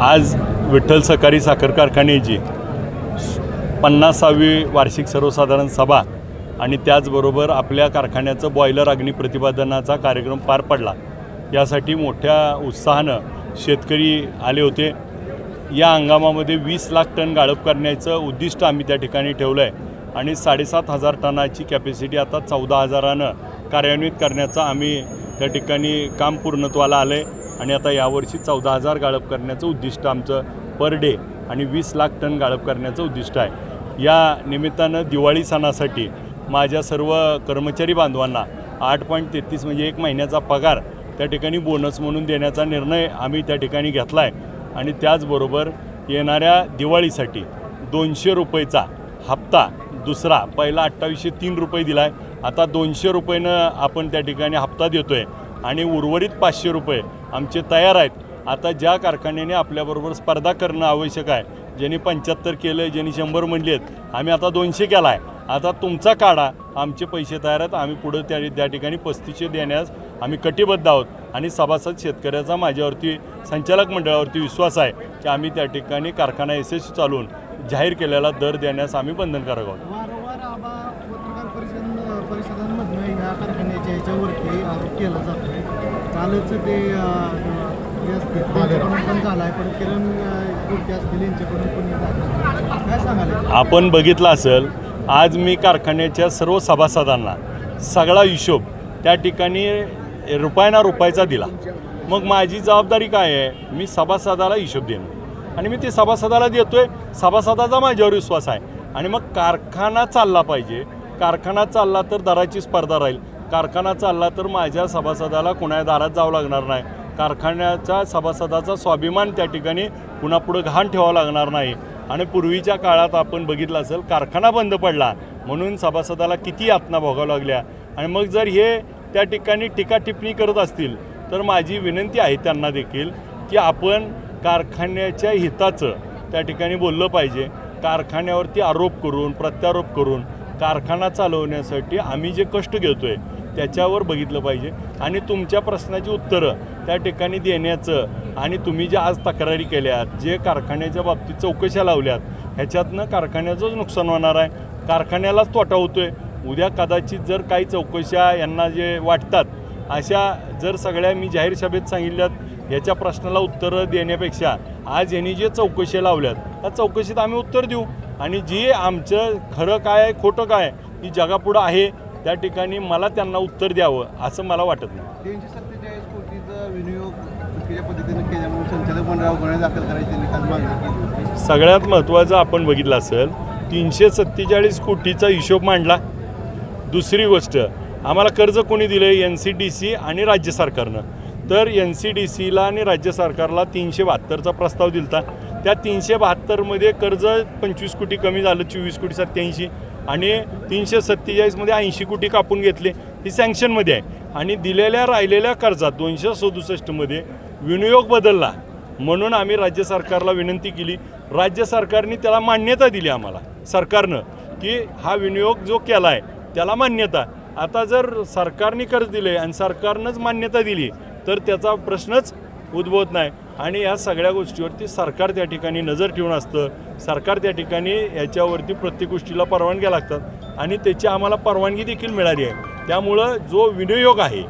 आज विठ्ठल सहकारी साखर कारखान्याची पन्नासावी वार्षिक सर्वसाधारण सभा आणि त्याचबरोबर आपल्या कारखान्याचं बॉयलर अग्नी प्रतिपादनाचा कार्यक्रम पार पडला. यासाठी मोठ्या उत्साहानं शेतकरी आले होते. या हंगामामध्ये वीस लाख टन गाळप करण्याचं उद्दिष्ट आम्ही त्या ठिकाणी ठेवलं आहे आणि साडेसात हजार टनाची कॅपॅसिटी आता चौदा हजारानं कार्यान्वित करण्याचा आम्ही त्या ठिकाणी काम पूर्णत्वाला आलं आहे आणि आता यावर्षी चौदा हजार गाळप करण्याचं उद्दिष्ट आमचं पर डे आणि वीस लाख टन गाळप करण्याचं उद्दिष्ट आहे. या निमित्तानं दिवाळी सणासाठी माझ्या सर्व कर्मचारी बांधवांना आठ पॉईंट तेहतीस म्हणजे एक महिन्याचा पगार त्या ठिकाणी बोनस म्हणून देण्याचा निर्णय आम्ही त्या ठिकाणी घेतला आहे आणि त्याचबरोबर येणाऱ्या दिवाळीसाठी दोनशे रुपयेचा हप्ता दुसरा पहिला अठ्ठावीसशे तीन रुपये दिला आहे आता दोनशे रुपयेनं आपण त्या ठिकाणी हप्ता देतो आहे आणि उर्वरित पाचशे रुपये आमचे तयार आहेत. आता ज्या कारखान्याने आपल्याबरोबर स्पर्धा करणं आवश्यक आहे ज्यांनी पंच्याहत्तर केलं आहे ज्यांनी शंभर म्हणली आहेत आम्ही आता दोनशे केला आहे आता तुमचा काढा आमचे पैसे तयार आहेत आम्ही पुढं त्या त्या ठिकाणी पस्तीसशे देण्यास आम्ही कटिबद्ध आहोत. आणि सभासद शेतकऱ्याचा माझ्यावरती संचालक मंडळावरती विश्वास आहे की आम्ही त्या ठिकाणी कारखाना यशस्वी चालवून जाहीर केलेला दर देण्यास आम्ही बंधनकारक आहोत. कालच ते त्यांच्याकडून पण झाला आहे परत किरण यांच्याकडून पण काय सांगाल? आपण बघितलं असेल आज मी कारखान्याच्या सर्व सभासदांना सगळा हिशोब त्या ठिकाणी रुपयाना रुपयाचा दिला. मग माझी जबाबदारी काय आहे? मी सभासदाला हिशोब देणं. आणि मी ते सभासदाला देतोय सभासदाचा माझ्यावर विश्वास आहे. आणि मग कारखाना चालला पाहिजे. कारखाना चालला तर दराची स्पर्धा राहील. कारखाना चालला तर माझ्या सभासदाला कुणा दारात जावं लागणार नाही. कारखान्याच्या सभासदाचा स्वाभिमान त्या ठिकाणी पुन्हा घाण ठेवावं लागणार नाही. आणि पूर्वीच्या काळात आपण बघितलं असेल कारखाना बंद पडला. म्हणून सभासदाला किती यातना भोगाव्या लागल्या. आणि मग जर हे त्या ठिकाणी टीका टिप्पणी करत असतील तर माझी विनंती आहे त्यांना देखील की आपण कारखान्याच्या हिताचं त्या ठिकाणी बोललं पाहिजे. कारखान्यावरती आरोप करून प्रत्यारोप करून कारखाना चालवण्यासाठी आम्ही जे कष्ट घेतो आहे त्याच्यावर बघितलं पाहिजे. आणि तुमच्या प्रश्नाची उत्तरं त्या ठिकाणी देण्याचं आणि तुम्ही ज्या आज तक्रारी केल्यात जे कारखान्याच्या बाबतीत चौकशा लावल्यात ह्याच्यातनं कारखान्याचंच नुकसान होणार आहे. कारखान्यालाच तोटा होतोय. उद्या कदाचित जर काही चौकशा यांना जे वाटतात अशा जर सगळ्या मी जाहीर सभेत सांगितल्यात याच्या प्रश्नाला उत्तरं देण्यापेक्षा आज यांनी जे चौकशी लावल्यात त्या चौकशीत आम्ही उत्तर देऊ. आणि जी आमचं खरं काय आहे खोटं काय ती ही जगापुढं आहे. त्या ठिकाणी मला त्यांना उत्तर द्यावं असं मला वाटत नाही. सगळ्यात महत्त्वाचं आपण बघितलं असेल तीनशे सत्तेचाळीस कोटीचा हिशोब मांडला. दुसरी गोष्ट आम्हाला कर्ज कोणी दिलं आहे एन सी डी सी आणि राज्य सरकारनं. तर एन सी डी सीला आणि राज्य सरकारला तीनशे बहात्तरचा प्रस्ताव दिलता. त्या तीनशे बहात्तरमध्ये कर्ज पंचवीस कोटी कमी झालं चोवीस कोटी सत्याऐंशी आणि तीनशे सत्तेचाळीसमध्ये ऐंशी कोटी कापून घेतले. ही सँक्शनमध्ये आहे. आणि दिलेल्या राहिलेल्या कर्जात दोनशे सदुसष्टमध्ये विनियोग बदलला. म्हणून आम्ही राज्य सरकारला विनंती केली. राज्य सरकारने त्याला मान्यता दिली आम्हाला. सरकारनं की हा विनियोग जो केला आहे त्याला मान्यता. आता जर सरकारने कर्ज दिले आणि सरकारनंच मान्यता दिली तर त्याचा प्रश्नच उद्भवत नाही. आणि या सगळ्या गोष्टीवरती सरकार त्या ठिकाणी नजर ठेवून असतं. सरकार त्या ठिकाणी याच्यावरती प्रत्येक गोष्टीला परवानग्या लागतात. आणि त्याची आम्हाला परवानगी देखील मिळाली आहे. त्यामुळं जो विनियोग आहे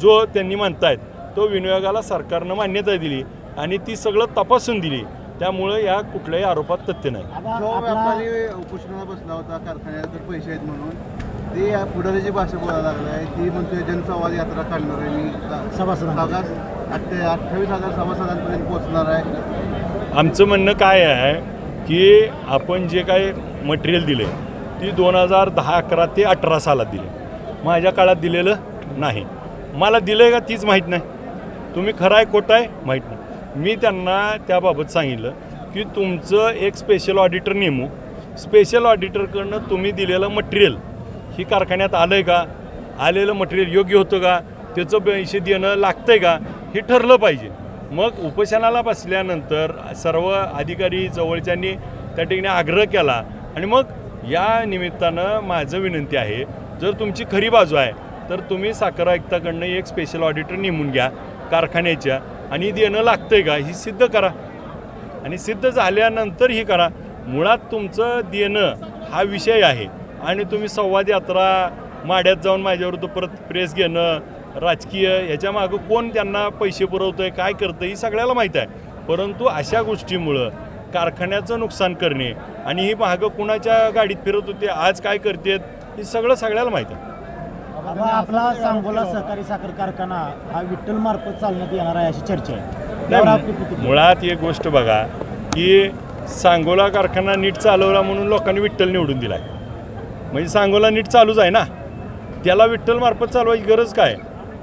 जो त्यांनी म्हणतायत तो विनियोगाला सरकारनं मान्यता दिली आणि ती सगळं तपासून दिली. त्यामुळं या कुठल्याही आरोपात तथ्य नाही. जो व्यापारी उपोषणाला बसला होता कारखान्यात तर पैसे आहेत म्हणून ते या पुढारीची भाषा बोलायला लागलाय. ती म्हणतोय जनसंवाद यात्रा काढणार आहे मी. सभासद अठ्ठावीस हजार सभासदांपर्यंत पोहोचणार आहे. आमचं म्हणणं काय आहे की आपण जे काय मटेरियल दिले ती दोन हजार दहा अकरा ते अठरा सालात दिले. माझ्या काळात दिलेलं नाही. मला दिलं आहे का तीच माहीत नाही. तुम्ही खरं आहे खोटं आहे माहीत नाही. मी त्यांना त्याबाबत सांगितलं की तुमचं एक स्पेशल ऑडिटर नेमू. स्पेशल ऑडिटरकडनं तुम्ही दिलेलं मटेरियल ही कारखान्यात आलं आहे का? आलेलं मटेरियल योग्य होतं का? त्याचं पैसे देणं लागतं आहे का? हे ठरलं पाहिजे. मग उपोषणाला बसल्यानंतर सर्व अधिकारी जवळच्यांनी त्या ठिकाणी आग्रह केला आणि मग या निमित्तानं माझं विनंती आहे जर तुमची खरी बाजू आहे तर तुम्ही साखर आयुक्ताकडनं एक स्पेशल ऑडिटर नेमून घ्या कारखान्याच्या आणि देणं लागतं आहे का ही सिद्ध करा. आणि सिद्ध झाल्यानंतर ही करा. मुळात तुमचं देणं हा विषय आहे आणि तुम्ही संवाद यात्रा माड्यात जाऊन माझ्यावर तो परत प्रेस घेणं राजकीय ह्याच्या मागं कोण त्यांना पैसे पुरवतंय काय करतं ही सगळ्याला माहीत आहे. परंतु अशा गोष्टीमुळं कारखान्याचं नुकसान करणे आणि ही मागं कुणाच्या गाडीत फिरत होते आज काय करतेत हे सगळं सगळ्याला माहीत आहे. आपला सांगोला सहकारी साखर कारखाना हा विठ्ठल मार्फत चालण्यात येणार आहे अशी चर्चा आहे. मुळात एक गोष्ट बघा की सांगोला कारखाना नीट चालवला म्हणून लोकांनी विठ्ठल निवडून दिलाय. म्हणजे सांगोला नीट चालूच आहे ना? त्याला विठ्ठल मार्फत चालवायची गरज काय?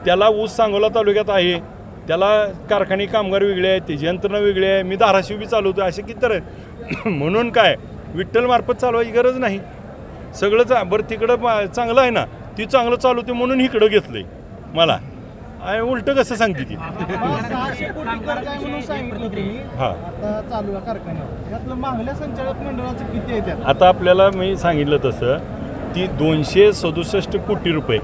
त्याला ऊस सांगोला तालुक्यात आहे. त्याला कारखाने कामगार वेगळे आहेत त्याची यंत्रणा वेगळी आहे. मी धाराशिव बी चालवतो असे किती तर म्हणून काय विठ्ठलमार्फत चालवायची गरज नाही. सगळं चा बरं तिकडं चांगलं आहे ना ती चांगलं चालवते म्हणून इकडं घेतलंय मला. आणि उलटं कसं सांगते ती? आता आपल्याला मी सांगितलं तसं ती दोनशे सदुसष्ट कोटी रुपये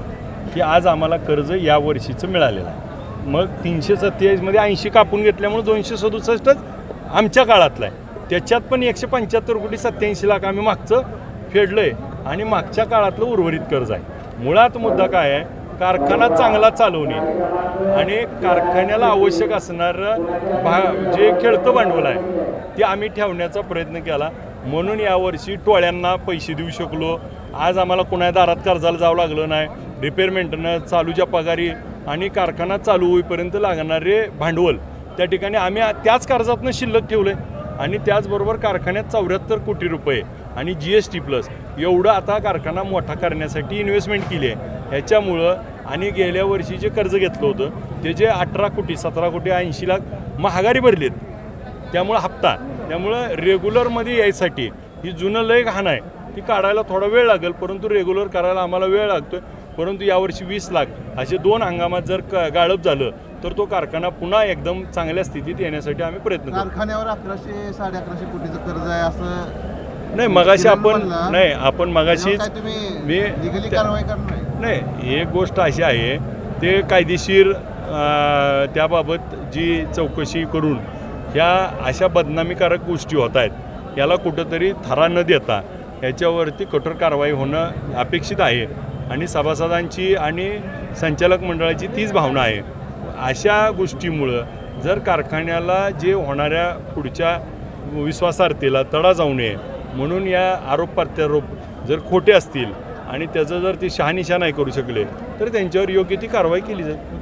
की आज आम्हाला कर्ज या वर्षीचं मिळालेलं आहे. मग तीनशे सत्तेचाळीसमध्ये ऐंशी कापून घेतल्यामुळे दोनशे सदुसष्टच आमच्या काळातलं आहे. त्याच्यात पण एकशे पंच्याहत्तर कोटी सत्याऐंशी लाख आम्ही मागचं फेडलं आहे आणि मागच्या काळातलं उर्वरित कर्ज आहे. मुळात मुद्दा काय आहे? कारखाना चांगला चालवणे आणि कारखान्याला आवश्यक असणारं भा जे खेळतं भांडवल आहे ते आम्ही ठेवण्याचा प्रयत्न केला. म्हणून यावर्षी टोळ्यांना पैसे देऊ शकलो. आज आम्हाला कुणाही दारात कर्जाला जावं लागलं नाही. रिपेअर मेंटेनन्स चालूच्या पगारी आणि कारखाना चालू होईपर्यंत लागणारे भांडवल. त्या ठिकाणी आम्ही त्याच कर्जातनं शिल्लक ठेवलं आहे आणि त्याचबरोबर कारखान्यात चौऱ्याहत्तर कोटी रुपये आणि जी एस टी प्लस एवढं आता कारखाना मोठा करण्यासाठी इन्व्हेस्टमेंट केली आहे. ह्याच्यामुळं आणि गेल्या वर्षी जे कर्ज घेतलं होतं ते जे अठरा कोटी सतरा कोटी ऐंशी लाख महागारी भरलीत. त्यामुळं हप्ता. त्यामुळं रेग्युलरमध्ये यायसाठी ही जुनं लय घाण आहे. ती काढायला थोडा वेळ लागेल परंतु रेग्युलर करायला आम्हाला वेळ लागतोय. परंतु यावर्षी वीस लाख असे दोन हंगामात जर क गाळप झालं तर तो कारखाना पुन्हा एकदम चांगल्या स्थितीत येण्यासाठी आम्ही प्रयत्न करू कारखान्यावर अकराशे साडे अकराशे कोटीचं कर्ज आहे असं नाही मगाशी आपण. नाही आपण मगाशीच तुम्ही मी नाही एक गोष्ट अशी आहे ते कायदेशीर त्याबाबत जी चौकशी करून ह्या अशा बदनामीकारक गोष्टी होत आहेत याला कुठंतरी थरा न देता याच्यावरती कठोर कारवाई होणं अपेक्षित आहे. आणि सभासदांची आणि संचालक मंडळाची तीच भावना आहे. अशा गोष्टीमुळं जर कारखान्याला जे होणाऱ्या पुढच्या विश्वासार्हतेला तडा जाऊ नये म्हणून या आरोप प्रत्यारोप जर खोटे असतील आणि त्याचं जर ते शहानिशा नाही करू शकले तर त्यांच्यावर योग्य ती कारवाई केली जाईल.